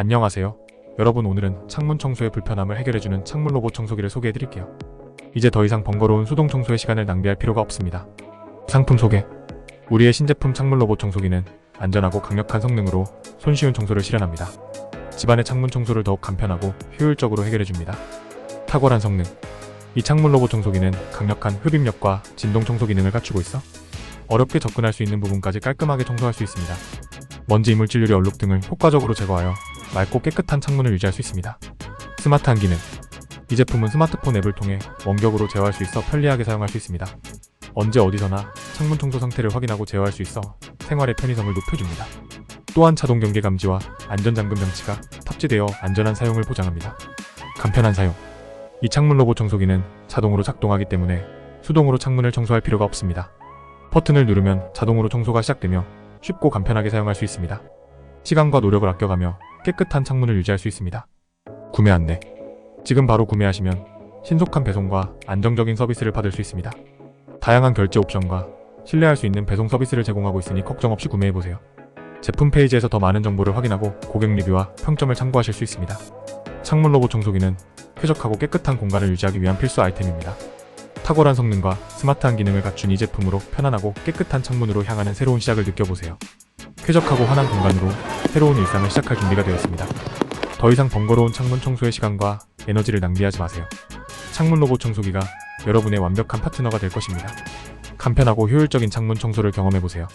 안녕하세요. 여러분 오늘은 창문 청소의 불편함을 해결해주는 창문 로봇 청소기를 소개해드릴게요. 이제 더 이상 번거로운 수동 청소의 시간을 낭비할 필요가 없습니다. 상품 소개. 우리의 신제품 창문 로봇 청소기는 안전하고 강력한 성능으로 손쉬운 청소를 실현합니다. 집안의 창문 청소를 더욱 간편하고 효율적으로 해결해줍니다. 탁월한 성능. 이 창문 로봇 청소기는 강력한 흡입력과 진동 청소 기능을 갖추고 있어 어렵게 접근할 수 있는 부분까지 깔끔하게 청소할 수 있습니다. 먼지 이물질 유리 얼룩 등을 효과적으로 제거하여 맑고 깨끗한 창문을 유지할 수 있습니다. 스마트한 기능. 이 제품은 스마트폰 앱을 통해 원격으로 제어할 수 있어 편리하게 사용할 수 있습니다. 언제 어디서나 창문 청소 상태를 확인하고 제어할 수 있어 생활의 편의성을 높여줍니다. 또한 자동 경계 감지와 안전 잠금 장치가 탑재되어 안전한 사용을 보장합니다. 간편한 사용. 이 창문 로봇 청소기는 자동으로 작동하기 때문에 수동으로 창문을 청소할 필요가 없습니다. 버튼을 누르면 자동으로 청소가 시작되며 쉽고 간편하게 사용할 수 있습니다. 시간과 노력을 아껴가며 깨끗한 창문을 유지할 수 있습니다. 구매 안내. 지금 바로 구매하시면 신속한 배송과 안정적인 서비스를 받을 수 있습니다. 다양한 결제 옵션과 신뢰할 수 있는 배송 서비스를 제공하고 있으니 걱정 없이 구매해보세요. 제품 페이지에서 더 많은 정보를 확인하고 고객 리뷰와 평점을 참고하실 수 있습니다. 창문 로봇 청소기는 쾌적하고 깨끗한 공간을 유지하기 위한 필수 아이템입니다. 탁월한 성능과 스마트한 기능을 갖춘 이 제품으로 편안하고 깨끗한 창문으로 향하는 새로운 시작을 느껴보세요. 쾌적하고 환한 공간으로 새로운 일상을 시작할 준비가 되었습니다. 더 이상 번거로운 창문 청소의 시간과 에너지를 낭비하지 마세요. 창문 로봇 청소기가 여러분의 완벽한 파트너가 될 것입니다. 간편하고 효율적인 창문 청소를 경험해보세요.